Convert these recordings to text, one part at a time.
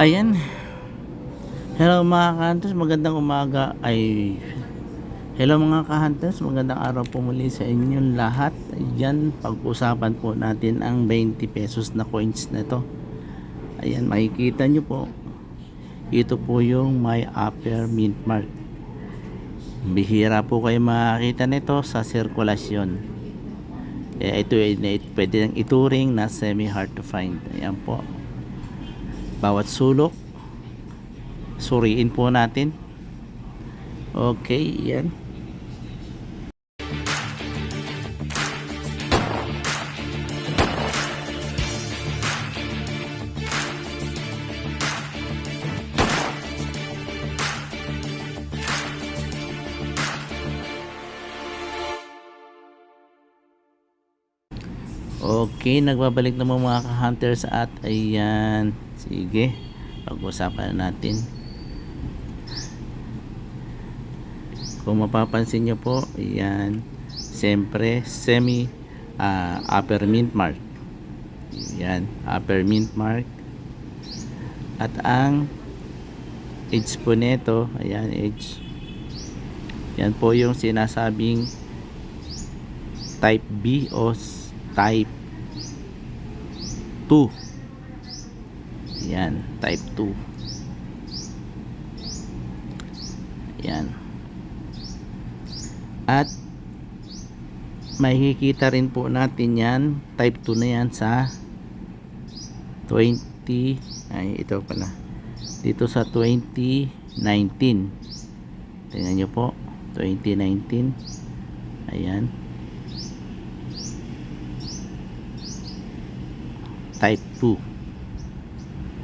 Ayan. Hello mga ka-hunters, magandang umaga ay Hello mga ka-hunters, magandang araw po muli sa inyong lahat. Ayan, pag-usapan po natin ang 20 pesos na coins na to. Ayan, makikita nyo po. Ito po yung my upper mint mark. Bihira po kayo makakita nito sa sirkulasyon. Eh, ito ay ito, pwede nang ituring na semi hard to find. Ayan po. Bawat sulok, suriin po natin. Okay, yan. Okay, nagbabalik na mga ka-hunters at ayan. Sige, pag-usapan na natin. Kung mapapansin nyo po, ayan. Siyempre, semi ah, upper mint mark. Ayan, upper mint mark. At ang edge po nito, ayan, edge. Yan po yung sinasabing type B o type 2 yan type 2 yan at makikita rin po natin yan type 2 na yan sa 20 ay ito pala. Dito sa 2019 tingnan nyo po 2019 ayan. Type 2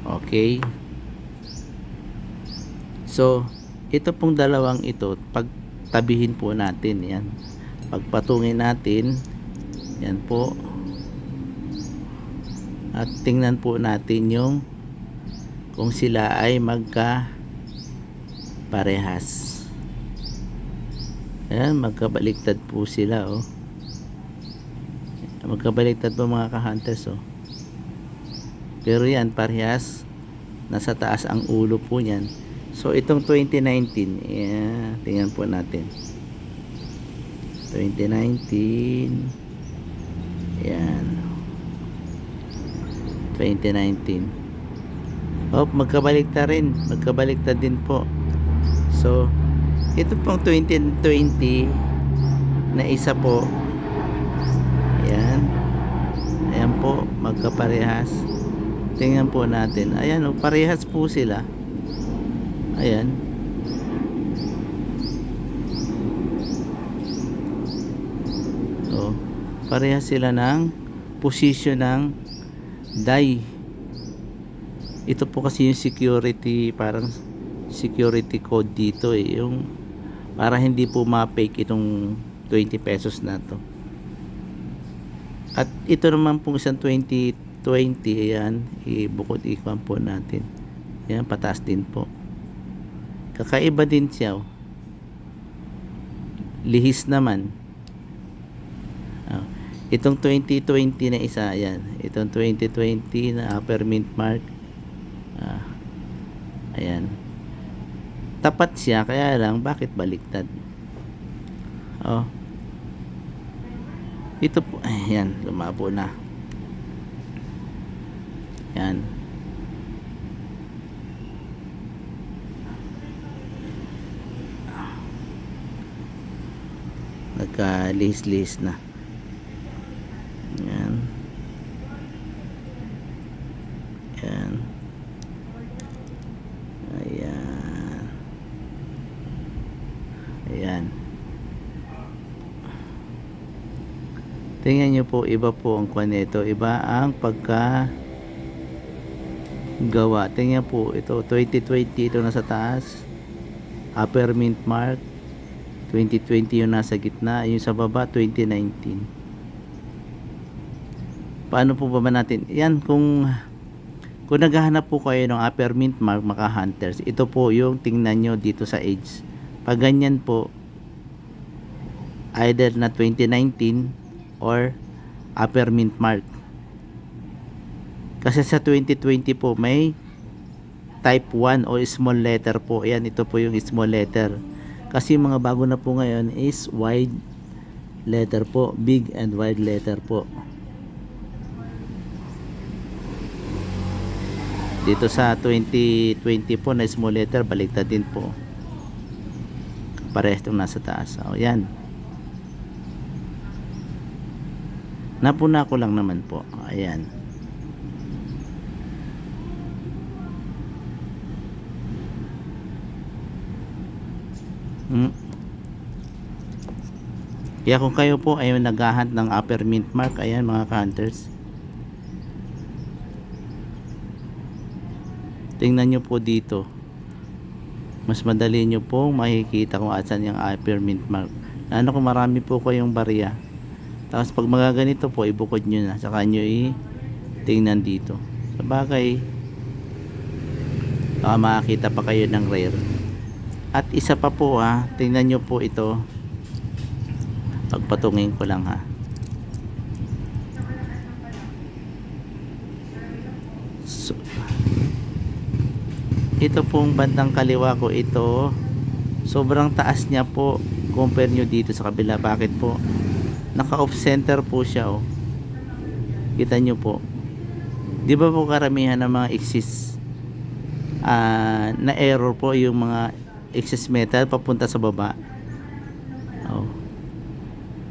okay? So ito pong dalawang ito pagtabihin po natin yan. Pagpatungin natin yan po. At tingnan po natin yung kung sila ay magka parehas ayan magkabaliktad po sila oh. Magkabaliktad po mga ka-hunters oh pero yan, parehas. Nasa taas ang ulo po niyan. So, itong 2019, yeah, tingnan po natin. 2019. Yan. 2019. Oh, magkabaliktad rin. Magkabaliktad din po. So, ito pong 2020 na isa po. Ayan. Ayan po, magkaparehas. Tingnan po natin. Ayan o, parehas po sila. Ayan. O, parehas sila ng position ng die. Ito po kasi yung security, parang security code dito eh. Yung para hindi po ma-fake itong 20 pesos na to. At ito naman po isang 20 20 ayan ibukod ikwan po natin. Ayan pataas din po. Kakaiba din siya oh. lihis naman. Oh. itong 2020 na isa ayan. Itong 2020 na upper mint mark. Ah. ayan. Tapat siya kaya lang bakit baliktad? Oh. Ito po ayan lumabo na yan. Nagka-lis-lis na. Yan. Yan. Ayan. Ayan. Tingnan nyo po, iba po ang kwan nito. Iba ang pagka gawa. Tingnan po, ito 2020 ito nasa taas. Upper mint mark 2020 yung nasa gitna, yung sa baba 2019. Paano po ba, ba natin? Yan kung kung naghahanap po kayo ng upper mint mark maka hunters, ito po yung tingnan nyo dito sa age. Pag ganyan po either na 2019 or upper mint mark. Kasi sa 2020 po may type 1 o small letter po. Ayan, ito po yung small letter. Kasi yung mga bago na po ngayon is wide letter po. Big and wide letter po. Dito sa 2020 po na small letter, baliktad din po. Parehas itong nasa taas. O, yan. Napuna ko lang naman po. Ayan. Hmm. Kaya kung kayo po ay naghahunt ng upper mint mark, ayan mga hunters. Tingnan nyo po dito. Mas madali nyo po makikita kung asan yung upper mint mark. Ano kung marami po kayong barya. Tapos pag magaganito po, ibukod nyo na. Saka nyo i tingnan dito. Sa bagay, baka makakita pa kayo ng rare. At isa pa po ha, tingnan nyo po ito. Pagpatungin ko lang ha. So, ito pong bandang kaliwa ko ito sobrang taas niya po compare nyo dito sa kabila bakit po naka off center po siya oh kita nyo po di ba po karamihan ng mga exist ah, na error po yung mga excess metal papunta sa baba. Oh.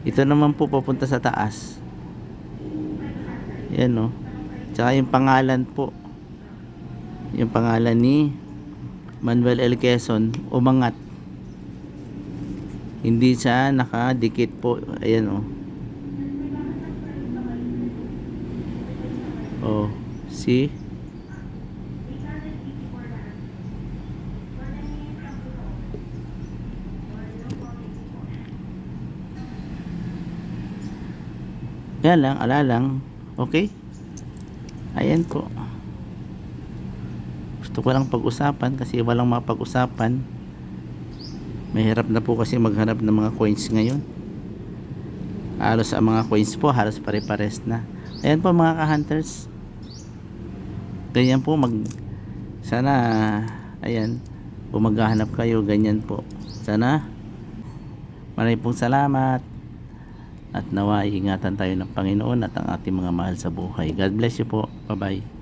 ito naman po papunta sa taas. Yan oh. Tsaka yung pangalan po. Yung pangalan ni Manuel L. Quezon umangat. Hindi siya nakadikit po. Ayan oh. Oh. See yan lang ala lang. Okay? Ayan po. Gusto ko lang pag-usapan kasi walang mapag-usapan. Mahirap na po kasi maghanap ng mga coins ngayon. Halos ang mga coins po halos pare-pares na. Ayan po mga ka-hunters. Ganyan po mag sana ayan kung maghahanap kayo ganyan po. Sana maraming salamat at nawa ingatan tayo ng Panginoon at ang ating mga mahal sa buhay. God bless you po. Bye bye